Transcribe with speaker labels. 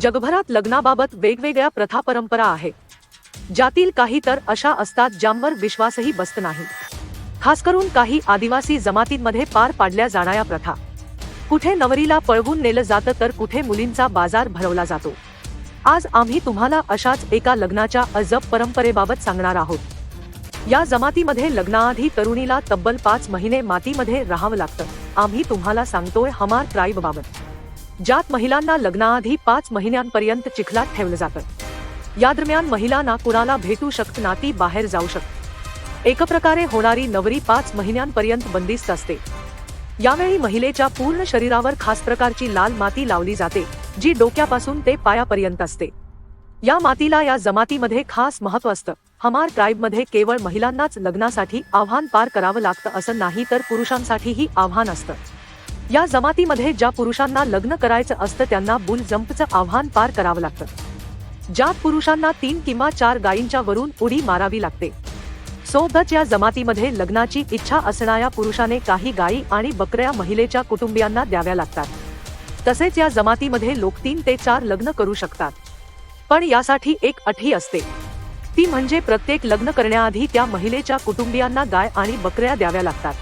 Speaker 1: जगभरात लग्नाबाबत वेगवेगळ्या प्रथा परंपरा आहे. ज्यातील काही तर अशा असतात ज्यांवर विश्वासही बसत नाही. खास करून काही आदिवासी जमातींमध्ये पार पाडल्या जाणाऱ्या प्रथा. कुठे नवरीला पळवून नेलं जातं तर कुठे मुलींचा बाजार भरवला जातो. आज आम्ही तुम्हाला अशाच एका लग्नाच्या अजब परंपरेबाबत सांगणार आहोत. या जमातीमध्ये लग्नाआधी तरुणीला तब्बल पाच महिने मातीमध्ये राहावं लागतं. आम्ही तुम्हाला सांगतोय हमार ट्राईब बाबत ज्यात महिलांना लग्नाआधी पाच महिन्यांपर्यंत चिखलात ठेवलं जातं. या दरम्यान महिलांना कुणाला भेटू शकत नाती बाहेर जाऊ शकत. एक प्रकारे होणारी नवरी पाच महिन्यांपर्यंत बंदिस्त असते. यावेळी महिलेच्या पूर्ण शरीरावर खास प्रकारची लाल माती लावली जाते जी डोक्यापासून ते पायापर्यंत असते. या मातीला या जमातीमध्ये खास महत्त्व असतं. हमार ट्राईबमध्ये केवळ महिलांनाच लग्नासाठी आव्हान पार करावं लागतं असं नाही तर पुरुषांसाठीही आव्हान असतं. या जमातीमध्ये ज्या पुरुषांना लग्न करायचं असतं त्यांना बुल जंपचं आव्हान पार करावं लागतं. ज्या पुरुषांना तीन किंवा चार गायींच्या वरून उडी मारावी लागते. सोबतच या जमातीमध्ये लग्नाची इच्छा असणाऱ्या पुरुषाने काही गायी आणि बकऱ्या महिलेच्या कुटुंबियांना द्याव्या लागतात. तसेच या जमातीमध्ये लोक तीन ते चार लग्न करू शकतात. पण यासाठी एक अटी असते. ती म्हणजे प्रत्येक लग्न करण्याआधी त्या महिलेच्या कुटुंबियांना गाय आणि बकऱ्या द्याव्या लागतात.